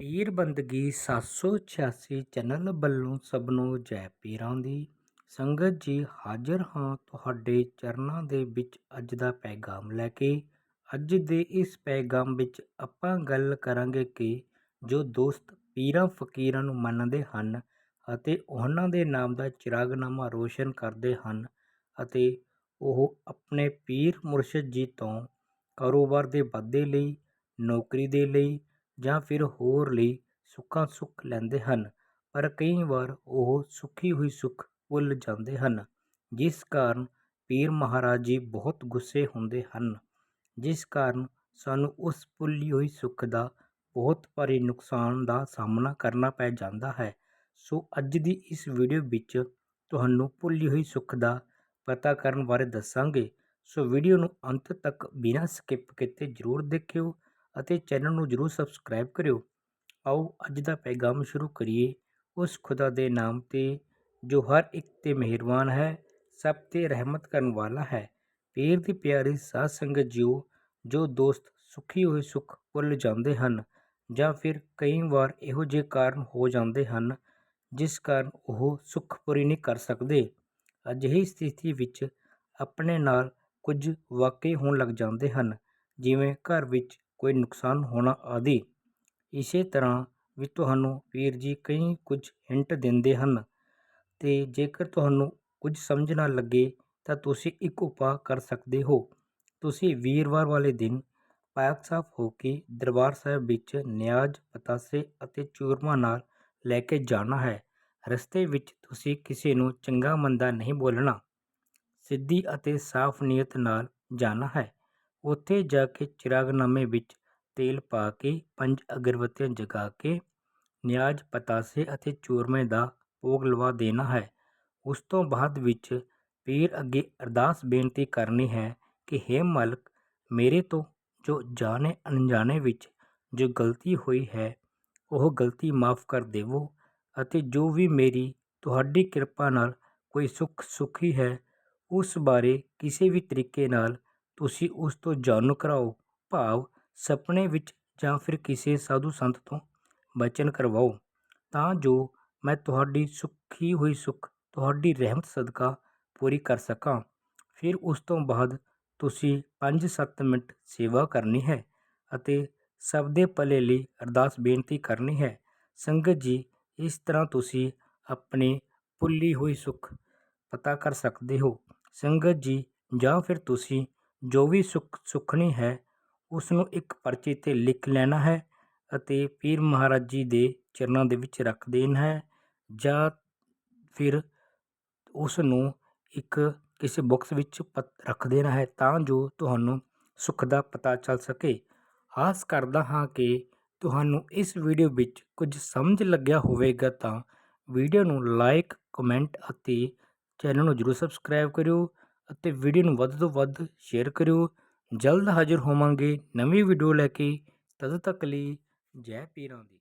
ਪੀਰ ਬੰਦਗੀ 786 ਚੈਨਲ ਵੱਲੋਂ ਸਭ ਨੂੰ ਜੈ ਪੀਰਾਂ ਦੀ ਸੰਗਤ ਜੀ ਹਾਜ਼ਰ ਹਾਂ। ਤੁਹਾਡੇ ਚਰਨਾਂ ਦੇ ਵਿੱਚ ਅੱਜ ਦਾ ਪੈਗਾਮ ਲੈ ਕੇ, ਅੱਜ ਦੇ ਇਸ ਪੈਗਾਮ ਵਿੱਚ ਆਪਾਂ ਗੱਲ ਕਰਾਂਗੇ ਕਿ ਜੋ ਦੋਸਤ ਪੀਰਾਂ ਫਕੀਰਾਂ ਨੂੰ ਮੰਨਦੇ ਹਨ ਅਤੇ ਉਹਨਾਂ ਦੇ ਨਾਮ ਦਾ ਚਿਰਾਗਨਾਮਾ ਰੋਸ਼ਨ ਕਰਦੇ ਹਨ ਅਤੇ ਉਹ ਆਪਣੇ ਪੀਰ ਮੁਰਸ਼ਿਦ ਜੀ ਤੋਂ ਕਾਰੋਬਾਰ ਦੇ ਵਾਧੇ ਲਈ, ਨੌਕਰੀ ਦੇ ਲਈ ਜਾਂ ਫਿਰ ਹੋਰ ਲਈ ਸੁੱਖਾਂ ਸੁੱਖ ਲੈਂਦੇ ਹਨ, ਪਰ ਕਈ ਵਾਰ ਉਹ ਸੁੱਖੀ ਹੋਈ ਸੁੱਖ ਭੁੱਲ ਜਾਂਦੇ ਹਨ, ਜਿਸ ਕਾਰਨ ਪੀਰ ਮਹਾਰਾਜ ਜੀ ਬਹੁਤ ਗੁੱਸੇ ਹੁੰਦੇ ਹਨ, ਜਿਸ ਕਾਰਨ ਸਾਨੂੰ ਉਸ ਭੁੱਲੀ ਹੋਈ ਸੁੱਖ ਦਾ ਬਹੁਤ ਭਾਰੀ ਨੁਕਸਾਨ ਦਾ ਸਾਹਮਣਾ ਕਰਨਾ ਪੈ ਜਾਂਦਾ ਹੈ। ਸੋ ਅੱਜ ਦੀ ਇਸ ਵੀਡੀਓ ਵਿੱਚ ਤੁਹਾਨੂੰ ਭੁੱਲੀ ਹੋਈ ਸੁੱਖ ਦਾ ਪਤਾ ਕਰਨ ਬਾਰੇ ਦੱਸਾਂਗੇ। ਸੋ ਵੀਡੀਓ ਨੂੰ ਅੰਤ ਤੱਕ ਬਿਨਾਂ ਸਕਿਪ ਕੀਤੇ ਜ਼ਰੂਰ ਦੇਖਿਓ। ਅਤੇ ਚੈਨਲ ਨੂੰ ਜ਼ਰੂਰ ਸਬਸਕ੍ਰਾਈਬ ਕਰਿਓ। ਆਓ ਅੱਜ ਦਾ ਪੈਗਾਮ ਸ਼ੁਰੂ ਕਰੀਏ। ਉਸ ਖੁਦਾ ਦੇ ਨਾਮ ਤੇ ਜੋ ਹਰ ਇੱਕ ਤੇ ਮਿਹਰਬਾਨ ਹੈ, ਸਭ ਤੇ ਰਹਿਮਤ ਕਰਨ ਵਾਲਾ ਹੈ। ਪੀਰ ਦੀ ਪਿਆਰੀ ਸਾਧ ਸੰਗਤ ਜੀਓ, ਜੋ ਦੋਸਤ ਸੁਖੀ ਹੋਏ ਸੁਖ ਭੁੱਲ ਜਾਂਦੇ ਹਨ ਜਾਂ ਫਿਰ ਕਈ ਵਾਰ ਇਹੋ ਜਿਹੇ ਕਾਰਨ ਹੋ ਜਾਂਦੇ ਹਨ, ਜਿਸ ਕਾਰਨ ਉਹ ਸੁਖ ਪੂਰੀ ਨਹੀਂ ਕਰ ਸਕਦੇ। ਅਜਿਹੀ ਸਥਿਤੀ ਵਿੱਚ ਆਪਣੇ ਨਾਲ ਕੁਝ ਵਾਕਈ ਹੋਣ ਲੱਗ ਜਾਂਦੇ ਹਨ, ਜਿਵੇਂ ਘਰ ਵਿੱਚ ਕੋਈ ਨੁਕਸਾਨ ਹੋਣਾ ਆਦਿ। ਇਸੇ ਤਰ੍ਹਾਂ ਵੀ ਤੁਹਾਨੂੰ ਵੀਰ ਜੀ ਕਈ ਕੁਝ ਹਿੰਟ ਦਿੰਦੇ ਹਨ ਅਤੇ ਜੇਕਰ ਤੁਹਾਨੂੰ ਕੁਝ ਸਮਝ ਨਾ ਲੱਗੇ ਤਾਂ ਤੁਸੀਂ ਇੱਕ ਉਪਾਅ ਕਰ ਸਕਦੇ ਹੋ। ਤੁਸੀਂ ਵੀਰਵਾਰ ਵਾਲੇ ਦਿਨ ਪਾਕ ਸਾਫ਼ ਹੋ ਕੇ ਦਰਬਾਰ ਸਾਹਿਬ ਵਿੱਚ ਨਿਆਜ਼, ਪਤਾਸੇ ਅਤੇ ਚੂਰਮਾ ਨਾਲ ਲੈ ਕੇ ਜਾਣਾ ਹੈ। ਰਸਤੇ ਵਿੱਚ ਤੁਸੀਂ ਕਿਸੇ ਨੂੰ ਚੰਗਾ ਮੰਦਾ ਨਹੀਂ ਬੋਲਣਾ। ਸਿੱਧੀ ਅਤੇ ਸਾਫ਼ ਨੀਅਤ ਨਾਲ ਜਾਣਾ ਹੈ। ਉੱਥੇ ਜਾ ਕੇ ਚਿਰਾਗਨਾਮੇ ਵਿੱਚ ਤੇਲ ਪਾ ਕੇ, ਪੰਜ ਅਗਰਬੱਤੀਆਂ ਜਗਾ ਕੇ, ਨਿਆਜ਼, ਪਤਾਸੇ ਅਤੇ ਚੂਰਮੇ ਦਾ ਭੋਗ ਲਵਾ ਦੇਣਾ ਹੈ। ਉਸ ਤੋਂ ਬਾਅਦ ਵਿੱਚ ਪੀਰ ਅੱਗੇ ਅਰਦਾਸ ਬੇਨਤੀ ਕਰਨੀ ਹੈ ਕਿ, ਹੇ ਮਾਲਕ, ਮੇਰੇ ਤੋਂ ਜੋ ਜਾਣੇ ਅਣਜਾਣੇ ਵਿੱਚ ਜੋ ਗਲਤੀ ਹੋਈ ਹੈ, ਉਹ ਗਲਤੀ ਮਾਫ ਕਰ ਦੇਵੋ ਅਤੇ ਜੋ ਵੀ ਮੇਰੀ ਤੁਹਾਡੀ ਕਿਰਪਾ ਨਾਲ ਕੋਈ ਸੁੱਖ ਸੁਖੀ ਹੈ, ਉਸ ਬਾਰੇ ਕਿਸੇ ਵੀ ਤਰੀਕੇ ਨਾਲ ਤੁਸੀਂ ਉਸ ਤੋਂ ਜਾਣੂ ਕਰਾਓ, ਭਾਵ ਸੁਪਨੇ ਵਿੱਚ ਜਾਂ ਫਿਰ ਕਿਸੇ ਸਾਧੂ ਸੰਤ ਤੋਂ ਬਚਨ ਕਰਵਾਓ। ਤਾਂ ਜੋ ਮੈਂ ਤੁਹਾਡੀ ਸੁੱਖੀ ਹੋਈ ਸੁੱਖ, ਤੁਹਾਡੀ ਰਹਿਮਤ ਸਦਕਾ ਪੂਰੀ ਕਰ ਸਕਾਂ। ਫਿਰ ਉਸ ਤੋਂ ਬਾਅਦ ਤੁਸੀਂ 5-7 ਮਿੰਟ ਸੇਵਾ ਕਰਨੀ ਹੈ ਅਤੇ ਸਭ ਦੇ ਭਲੇ ਲਈ ਅਰਦਾਸ ਬੇਨਤੀ ਕਰਨੀ ਹੈ। ਸੰਗਤ ਜੀ, ਇਸ ਤਰ੍ਹਾਂ ਤੁਸੀਂ ਆਪਣੇ ਭੁੱਲੀ ਹੋਈ ਸੁੱਖ ਪਤਾ ਕਰ ਸਕਦੇ ਹੋ। ਸੰਗਤ ਜੀ, ਜਾਂ ਫਿਰ ਤੁਸੀਂ ਜੋ ਵੀ ਸੁੱਖ ਸੁੱਖਣੀ ਹੈ ਉਸ ਨੂੰ ਇੱਕ ਪਰਚੇ ਤੇ ਲਿਖ ਲੈਣਾ ਹੈ ਅਤੇ ਪੀਰ ਮਹਾਰਾਜ ਜੀ ਦੇ ਚਰਨਾਂ ਦੇ ਵਿੱਚ ਰੱਖ ਦੇਣਾ ਹੈ ਜਾਂ ਫਿਰ ਉਸ ਨੂੰ ਇੱਕ ਕਿਸੇ ਬੁੱਕਸ ਵਿੱਚ ਰੱਖ ਦੇਣਾ ਹੈ ਤਾਂ ਜੋ ਤੁਹਾਨੂੰ ਸੁੱਖ ਦਾ ਪਤਾ ਚੱਲ ਸਕੇ। ਆਸ ਕਰਦਾ ਹਾਂ ਕਿ ਤੁਹਾਨੂੰ ਇਸ ਵੀਡੀਓ ਵਿੱਚ ਕੁਝ ਸਮਝ ਲੱਗਿਆ ਹੋਵੇਗਾ ਤਾਂ ਵੀਡੀਓ ਨੂੰ ਲਾਈਕ, ਕਮੈਂਟ ਅਤੇ ਚੈਨਲ ਨੂੰ ਜਰੂਰ ਸਬਸਕ੍ਰਾਈਬ ਕਰਿਓ। ਅਤੇ ਵੀਡੀਓ ਨੂੰ ਵੱਧ ਤੋਂ ਵੱਧ ਸ਼ੇਅਰ ਕਰਿਓ। ਜਲਦ ਹਾਜ਼ਰ ਹੋਵਾਂਗੇ ਨਵੀਂ ਵੀਡੀਓ ਲੈ ਕੇ। ਤਦ ਤੱਕ ਲਈ ਜੈ ਪੀਰਾਂ ਦੀ।